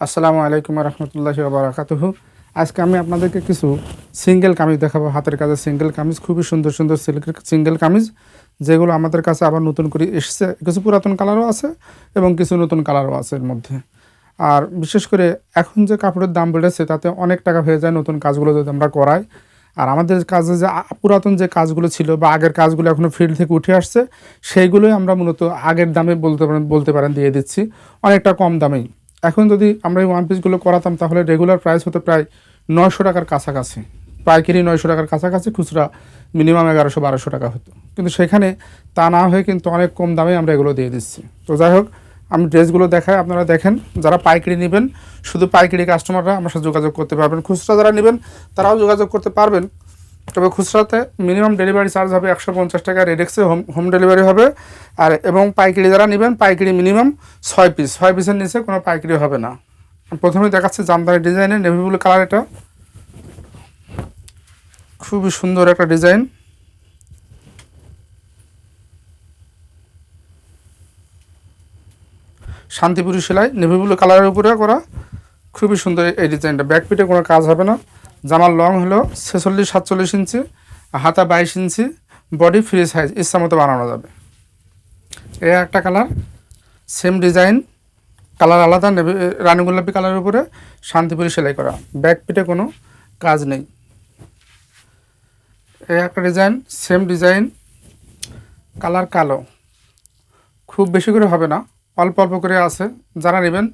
আসসালামু আলাইকুম রহমতুল্লাহি বারাকাতুহু আজকে আমি আপনাদেরকে কিছু সিঙ্গেল কামিজ দেখাবো, হাতের কাজে সিঙ্গেল কামিজ, খুবই সুন্দর সুন্দর সিল্কের সিঙ্গেল কামিজ, যেগুলো আমাদের কাছে আবার নতুন করে এসেছে। কিছু পুরাতন কালারও আছে এবং কিছু নতুন কালারও আছে এর মধ্যে। আর বিশেষ করে এখন যে কাপড়ের দাম বেড়েছে, তাতে অনেক টাকা হয়ে যায় নতুন কাজগুলো যদি আমরা করাই। আর আমাদের কাজে যে পুরাতন যে কাজগুলো ছিল বা আগের কাজগুলো এখনও ফিল্ড থেকে উঠে আসছে, সেইগুলোই আমরা মূলত আগের দামে বলতে পারেন বলতে পারেন দিয়ে দিচ্ছি। অনেকটা কম দামেই। এখন যদি আমরা এই ওয়ান পিসগুলো করাতাম, তাহলে রেগুলার প্রাইস হতো প্রায় নয়শো টাকার কাছাকাছি। পাইকারি নয়শো টাকার কাছাকাছি, খুচরা মিনিমাম এগারোশো বারোশো টাকা হতো। কিন্তু সেখানে তা না হয়ে কিন্তু অনেক কম দামে আমরা এগুলো দিয়ে দিচ্ছি। তো যাই হোক, আমি ড্রেসগুলো দেখাই, আপনারা দেখেন। যারা পাইকারি নেবেন, শুধু পাইকারি কাস্টমাররা আমার সাথে যোগাযোগ করতে পারবেন। খুচরা যারা নেবেন, তারাও যোগাযোগ করতে পারবেন। তবে খুচরাতে মিনিমাম ডেলিভারি চার্জ হবে একশো পঞ্চাশ টাকা, রেডেক্সে হোম হোম ডেলিভারি হবে। আর, এবং পাইকারি যারা নেবেন, পাইকারি মিনিমাম ছয় পিস, ছয় পিসের নিচে কোনো পাইকারি হবে না। প্রথমে দেখাচ্ছে জামদানি ডিজাইনের নেভি ব্লু কালার এটা। খুবই সুন্দর একটা ডিজাইন। শান্তিপুরি সেলাই নেভি ব্লু কালারের উপরে করা। খুবই সুন্দর এই ডিজাইনটা। ব্যাকপিটে কোনো কাজ হবে না। জামার লং হলো ছেচল্লিশ, সাতচল্লিশ ইঞ্চি হাতা বাইশ ইঞ্চি। বডি ফ্রি সাইজ, ইচ্ছা মতো বানানো যাবে। এ একটা কালার, সেম ডিজাইন, কালার আলাদা নেবে রানী গোলাপি কালারের উপরে, শান্তিপুরি সেলাই করা। ব্যাক পিটে কোনো কাজ নেই। এ একটা ডিজাইন, সেম ডিজাইন, কালার কালো। খুব বেশি করে হবে না, অল্প অল্প করে আছে। যারা নেবেন,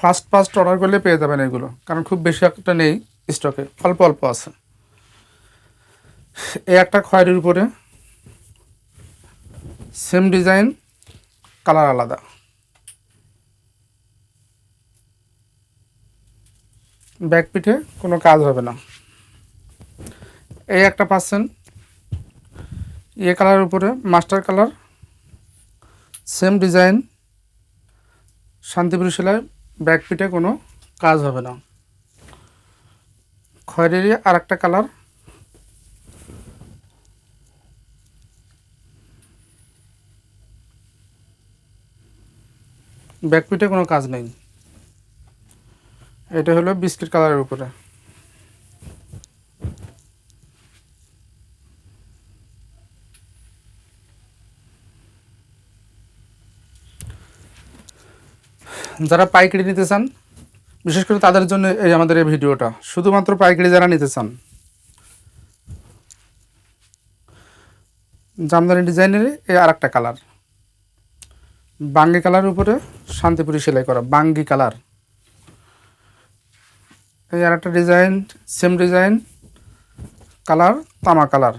ফার্স্ট ফার্স্ট অর্ডার করলে পেয়ে যাবেন এগুলো, কারণ খুব বেশি একটা নেই। স্টকে, অল্প অল্প আছে। এই একটা খয়েরির উপরে সেম ডিজাইন কালার আলাদা। ব্যাক পিঠে কোনো কাজ হবে না। এই একটা পাচ্ছেন। ইয়ে কালারের উপরে master colour same design Shantipur সেলাই ব্যাক পিঠে কোনো কাজ হবে না। খয়েরি আর একটা কালার। ব্যাক পিঠে কোনো কাজ নেই। এটা হলো বিস্কিট কালারের উপরে। যারা পাইকারি নিতে চান বিশেষ করে তাদের জন্য এই আমাদের এই ভিডিওটা। শুধুমাত্র পাইকারি যারা নিতে চান। জামদানি ডিজাইনের এই আর একটা কালার। বাঙ্গি কালার উপরে শান্তিপুরি সেলাই করা, বাঙ্গি কালার। এই আর একটা ডিজাইন সেম ডিজাইন কালার, তামা কালার।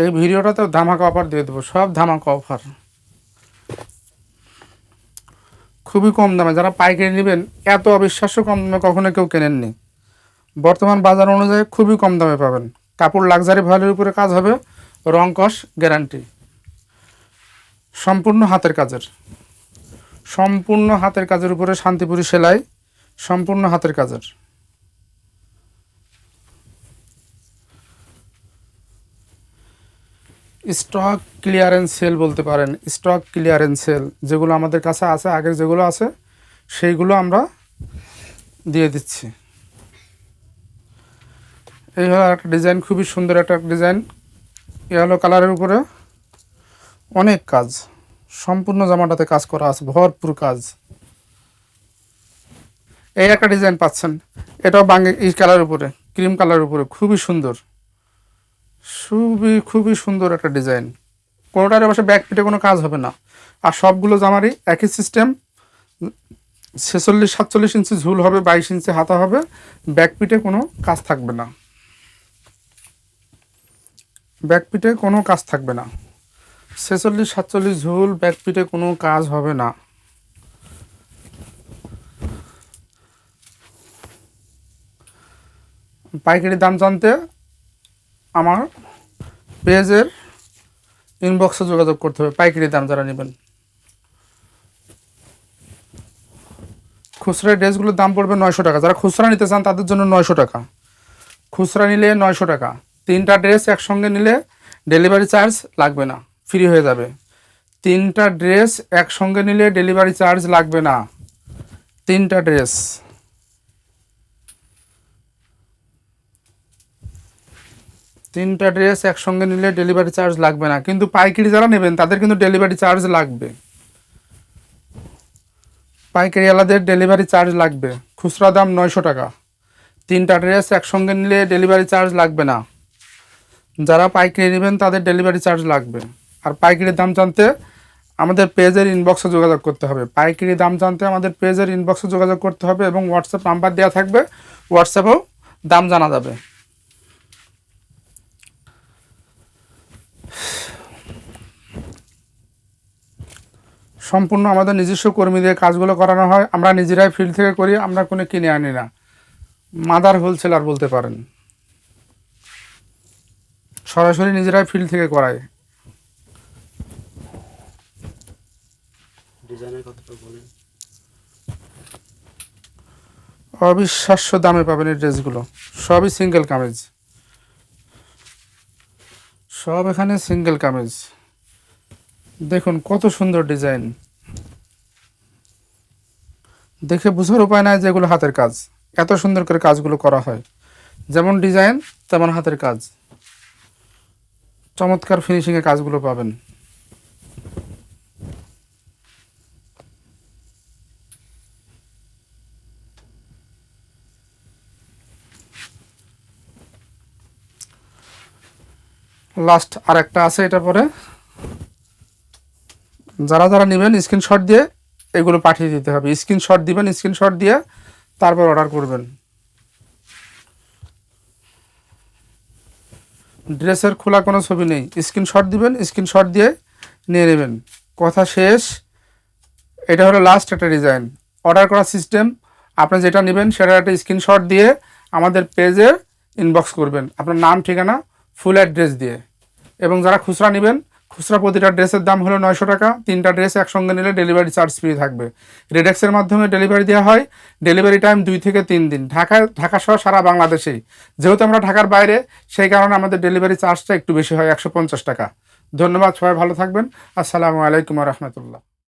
এই ভিডিওটাতে ধামাকা অফার দিয়ে দেবো, সব ধামাকা অফার খুবই কম দামে, যারা পাইকারি নেবেন, এত অবিশ্বাস্য কম দামে কখনো কেউ কেনেননি। বর্তমান বাজার অনুযায়ী খুবই কম দামে পাবেন। কাপড় লাক্সারি ভয়েলের উপরে কাজ হবে, রং কস গ্যারান্টি সম্পূর্ণ হাতের কাজের। সম্পূর্ণ হাতের কাজের উপরে শান্তিপুরি সেলাই, সম্পূর্ণ হাতের কাজের। স্টক ক্লিয়ারেন্স সেল বলতে পারেন স্টক ক্লিয়ারেন্স সেল যেগুলো আমাদের কাছে আছে, আগের যেগুলো আছে, সেইগুলো আমরা দিয়ে দিচ্ছি। এই হলো একটা ডিজাইন খুবই সুন্দর একটা ডিজাইন ইয়েলো কালারের উপরে অনেক কাজ। সম্পূর্ণ জামাটাতে কাজ করা আছে, ভরপুর কাজ। এই একটা ডিজাইন পাচ্ছেন, এটাও বাঙ্গি এই কালারের উপরে ক্রিম কালারের উপরে, খুবই সুন্দর। খুবই খুবই সুন্দর একটা ডিজাইন। কোনোটার অবশ্য ব্যাক পিঠে কোনো কাজ হবে না। আর সবগুলো জামারই একই সিস্টেম ছেচল্লিশ, সাতচল্লিশ ইঞ্চি ঝুল হবে, বাইশ ইঞ্চি হাতা হবে। ব্যাক পিঠে কোনো কাজ থাকবে না। ব্যাক পিঠে কোনো কাজ থাকবে না। ছেচল্লিশ, সাতচল্লিশ ঝুল ব্যাক পিঠে কোনো কাজ হবে না। পাইকারি দাম জানতে আমার পেজের ইনবক্সে যোগাযোগ করতে হবে। পাইকারি দাম যারা নেবেন। খুচরা ড্রেসগুলোর দাম পড়বে নয়শো টাকা। যারা খুচরা নিতে চান, তাদের জন্য নয়শো টাকা। খুচরা নিলে নয়শো টাকা। তিনটা ড্রেস একসঙ্গে নিলে ডেলিভারি চার্জ লাগবে না। ফ্রি হয়ে যাবে। তিনটা ড্রেস একসঙ্গে নিলে ডেলিভারি চার্জ লাগবে না। তিনটা ড্রেস। তিনটা ড্রেস একসঙ্গে নিলে ডেলিভারি চার্জ লাগবে না। কিন্তু পাইকারি যারা নেবেন, তাদের কিন্তু ডেলিভারি চার্জ লাগবে। পাইকারিওয়ালাদের ডেলিভারি চার্জ লাগবে। খুচরা দাম নয়শো টাকা। তিনটা ড্রেস একসঙ্গে নিলে ডেলিভারি চার্জ লাগবে না। যারা পাইকারি নেবেন, তাদের ডেলিভারি চার্জ লাগবে। আর পাইকারির দাম জানতে আমাদের পেজের ইনবক্সে যোগাযোগ করতে হবে। পাইকারি দাম জানতে আমাদের পেজের ইনবক্সে যোগাযোগ করতে হবে এবং হোয়াটসঅ্যাপ নাম্বার দেওয়া থাকবে। হোয়াটসঅ্যাপেও দাম জানা যাবে। সম্পূর্ণ আমাদের নিজস্ব কর্মী দিয়ে কাজগুলো করানো হয়। আমরা নিজেরাই ফিল্ড থেকে করি আমরা কোনো কিনে আনি না। মাদার হোলসেলার বলতে পারেন। সরাসরি নিজেরাই ফিল্ড থেকে করায়। অবিশ্বাস্য দামে পাবেন এই ড্রেসগুলো সবই সিঙ্গেল কামিজ। সব এখানে সিঙ্গেল কামিজ। দেখুন কত সুন্দর ডিজাইন। দেখে বুঝার উপায় নাই যে এগুলো হাতের কাজ। এত সুন্দর করে কাজগুলো করা হয়। যেমন ডিজাইন, তেমন হাতের কাজ। চমৎকার ফিনিশিংয়ে কাজগুলো পাবেন। লাস্ট আর একটা আছে এটা পরে। যারা যারা নেবেন স্ক্রিনশট দিয়ে এগুলো পাঠিয়ে দিতে হবে। স্ক্রিনশট দিবেন স্ক্রিনশট দিয়ে তারপর অর্ডার করবেন। ড্রেসের খোলা কোনো ছবি নেই। স্ক্রিনশট দিবেন স্ক্রিনশট দিয়ে নিয়ে নেবেন। কথা শেষ। এটা হলো লাস্ট একটা ডিজাইন অর্ডার করার সিস্টেম আপনি যেটা নেবেন সেটা একটা স্ক্রিনশট দিয়ে আমাদের পেজে ইনবক্স করবেন। আপনার নাম, ঠিকানা ফুল অ্যাড্রেস দিয়ে। এবং যারা খুচরা নেবেন, খুচরা প্রতিটা ড্রেসের দাম হলো নয়শো টাকা। তিনটা ড্রেস একসঙ্গে নিলে ডেলিভারি চার্জ ফ্রি থাকবে। রেডেক্সের মাধ্যমে ডেলিভারি দেওয়া হয়। ডেলিভারি টাইম দুই থেকে তিন দিন। ঢাকায় ঢাকা সহ সারা বাংলাদেশেই। যেহেতু আমরা ঢাকার বাইরে, সেই কারণে আমাদের ডেলিভারি চার্জটা একটু বেশি হয়, একশো পঞ্চাশ টাকা। ধন্যবাদ, সবাই ভালো থাকবেন। আসসালামু আলাইকুম রহমতুল্লাহ।